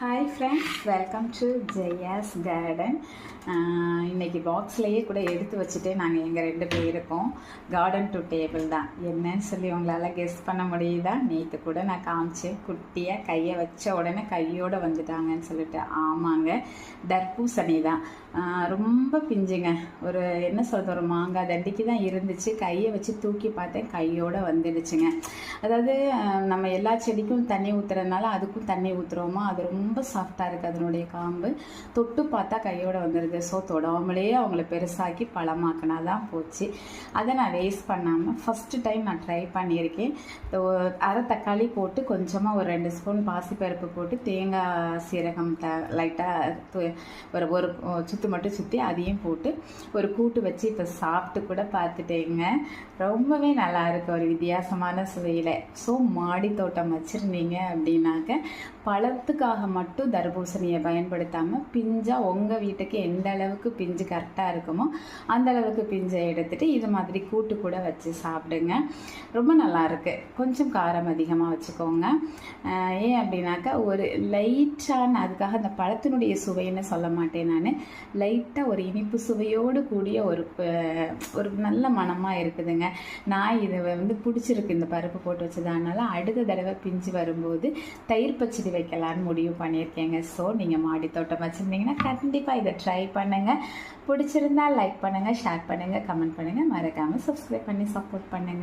Hi friends welcome to Jaya's garden இன்னைக்கு பாக்ஸ்லேயே கூட எடுத்து வச்சுட்டு நாங்கள் எங்கள் ரெண்டு பேருக்கும் கார்டன் டு டேபிள் தான். என்னன்னு சொல்லி உங்களால் கெஸ் பண்ண முடியுதா? நேற்று கூட நான் காமிச்சேன் குட்டியாக கையை வச்ச உடனே கையோடு வந்துட்டாங்கன்னு சொல்லிட்டு. ஆமாங்க தர்பூசணி தான். ரொம்ப பிஞ்சுங்க. ஒரு என்ன சொல்கிறது ஒரு மாங்காய் தண்டிக்கு தான் இருந்துச்சு. கையை வச்சு தூக்கி பார்த்தேன் கையோடு வந்துடுச்சுங்க. அதாவது நம்ம எல்லா செடிக்கும் தண்ணி ஊற்றுறதுனால அதுக்கும் தண்ணி ஊற்றுறோமா அது ரொம்ப ரொம்ப சாஃப்டாக இருக்குது அதனுடைய காம்பு. தொட்டு பார்த்தா கையோடு வந்துடுது ஸோ தொடாமலே அவங்கள பெருசாக்கி பழமாக்கினா தான் போச்சு. அதை நான் வேஸ்ட் பண்ணாமல் ஃபஸ்ட்டு டைம் நான் ட்ரை பண்ணியிருக்கேன். அரை தக்காளி போட்டு கொஞ்சமாக ஒரு ரெண்டு ஸ்பூன் பாசிப்பருப்பு போட்டு தேங்காய் சீரகம் த லைட்டாக ஒரு ஒரு சுத்து மட்டும் சுற்றி அதையும் போட்டு ஒரு கூட்டு வச்சு இப்போ சாப்பிட்டு கூட பார்த்துட்டேங்க. ரொம்பவே நல்லா இருக்குது ஒரு வித்தியாசமான சுவையில். ஸோ மாடி தோட்டம் வச்சுருந்தீங்க அப்படின்னாக்க பழத்துக்காக மட்டும் தர்பூசணியை பயன்படுத்தாமல் பிஞ்சாக உங்கள் வீட்டுக்கு எந்த அளவுக்கு பிஞ்சு கரெக்டாக இருக்குமோ அந்த அளவுக்கு பிஞ்சை எடுத்துகிட்டு இது மாதிரி கூட்டு கூட வச்சு சாப்பிடுங்க. ரொம்ப நல்லாயிருக்கு கொஞ்சம் காரம் அதிகமாக வச்சுக்கோங்க. ஏன் அப்படின்னாக்கா ஒரு லைட்டான அதுக்காக அந்த பழத்தினுடைய சுவைன்னு சொல்ல மாட்டேன் நான். லைட்டாக ஒரு இனிப்பு சுவையோடு கூடிய ஒரு ஒரு நல்ல மணமாக இருக்குதுங்க. நான் இதை வந்து பிடிச்சிருக்கு இந்த பருப்பு போட்டு வச்சதுனால அடுத்த தடவை பிஞ்சு வரும்போது தயிர் பச்சடி வைக்கலான்னு முடிவு பண்ணியிருக்கேங்க. ஸோ நீங்கள் மாடி தோட்டம் வச்சுருந்தீங்கன்னா கண்டிப்பாக இதை ட்ரை பண்ணுங்கள் பிடிச்சிருந்தா லைக் பண்ணுங்கள் ஷேர் பண்ணுங்கள் கமெண்ட் பண்ணுங்கள் மறக்காமல் சப்ஸ்கிரைப் பண்ணி சப்போர்ட் பண்ணுங்கள்